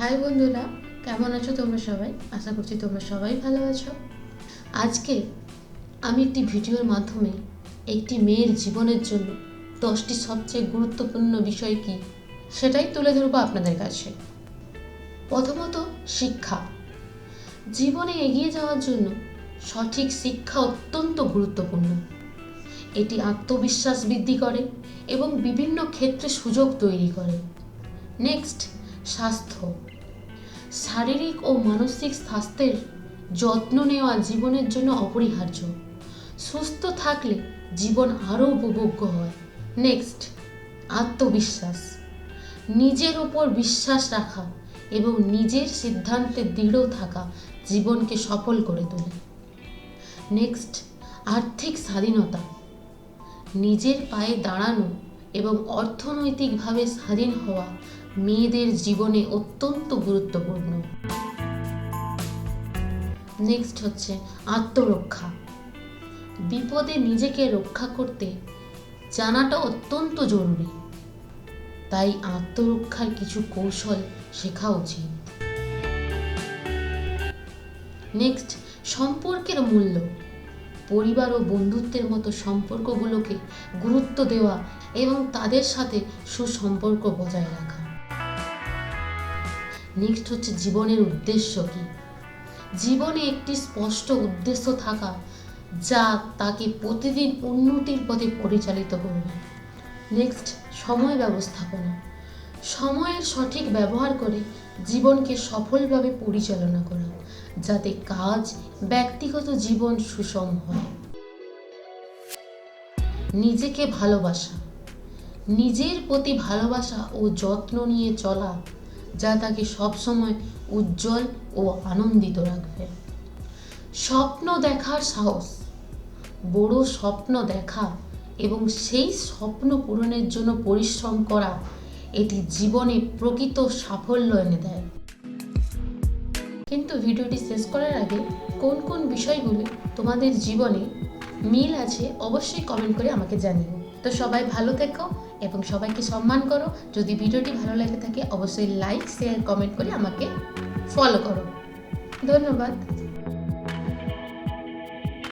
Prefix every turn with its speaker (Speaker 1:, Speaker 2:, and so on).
Speaker 1: High বন্ধুরা, কেমন আছো তোমরা সবাই? আশা করছি তোমরা সবাই ভালো আছো। আজকে আমি একটি ভিডিওর মাধ্যমে একটি মেয়ের জীবনের জন্য দশটি সবচেয়ে গুরুত্বপূর্ণ বিষয় কি সেটাই তুলে ধরবো আপনাদের কাছে। প্রথমত, শিক্ষা। জীবনে এগিয়ে যাওয়ার জন্য সঠিক শিক্ষা অত্যন্ত গুরুত্বপূর্ণ। এটি আত্মবিশ্বাস বৃদ্ধি করে এবং বিভিন্ন ক্ষেত্রে সুযোগ তৈরি করে। নেক্সট স্বাস্থ্য। শারীরিক ও মানসিক স্বাস্থ্যের যত্ন নেওয়া জীবনের জন্য অপরিহার্য। সুস্থ থাকলে জীবন আরও উপভোগ্য হয়। নেক্সট, আত্মবিশ্বাস। নিজের উপর বিশ্বাস রাখা এবং নিজের সিদ্ধান্তে দৃঢ় থাকা জীবনকে সফল করে তোলে। নেক্সট, আর্থিক স্বাধীনতা। নিজের পায়ে দাঁড়ানো এবং অর্থনৈতিকভাবে স্বাধীন হওয়া মেয়েদের জীবনে অত্যন্ত গুরুত্বপূর্ণ। নেক্সট হচ্ছে আত্মরক্ষা। বিপদে নিজেকে রক্ষা করতে জানাটা অত্যন্ত জরুরি। তাই আত্মরক্ষার কিছু কৌশল শেখা উচিত। নেক্সট সম্পর্কের মূল্য। পরিবার ও বন্ধুত্বের মতো সম্পর্কগুলোকে গুরুত্ব দেওয়া এবং তাদের সাথে সুসম্পর্ক বজায় রাখা। নেক্সট হচ্ছে জীবনের উদ্দেশ্য কি? জীবনে একটি স্পষ্ট উদ্দেশ্য থাকা যা তাকে প্রতিদিন উন্নতির পথে পরিচালিত করবে। নেক্সট, সময় ব্যবস্থাপনা। সময়ের সঠিক ব্যবহার করে জীবনকে সফলভাবে পরিচালনা করা, যাতে কাজ, ব্যক্তিগত জীবন সুষম হয়। নিজেকে ভালোবাসা। নিজের প্রতি ভালোবাসা ও যত্ন নিয়ে চলা যা তাকে সবসময় উজ্জ্বল ও আনন্দিত রাখবে। স্বপ্ন দেখার সাহস, বড় স্বপ্ন দেখা এবং সেই স্বপ্ন পূরণের জন্য পরিশ্রম করা এটি জীবনে প্রকৃত সাফল্য এনে দেয়। কিন্তু ভিডিওটি শেষ করার আগে কোন কোন বিষয়গুলি তোমাদের জীবনে মিল আছে অবশ্যই কমেন্ট করে আমাকে জানিও। তো সবাই ভালো থেকো এবং সবাইকে সম্মান করো। যদি ভিডিওটি ভালো লেগে থাকে, অবশ্যই লাইক শেয়ার কমেন্ট করে আমাকে ফলো করো। ধন্যবাদ।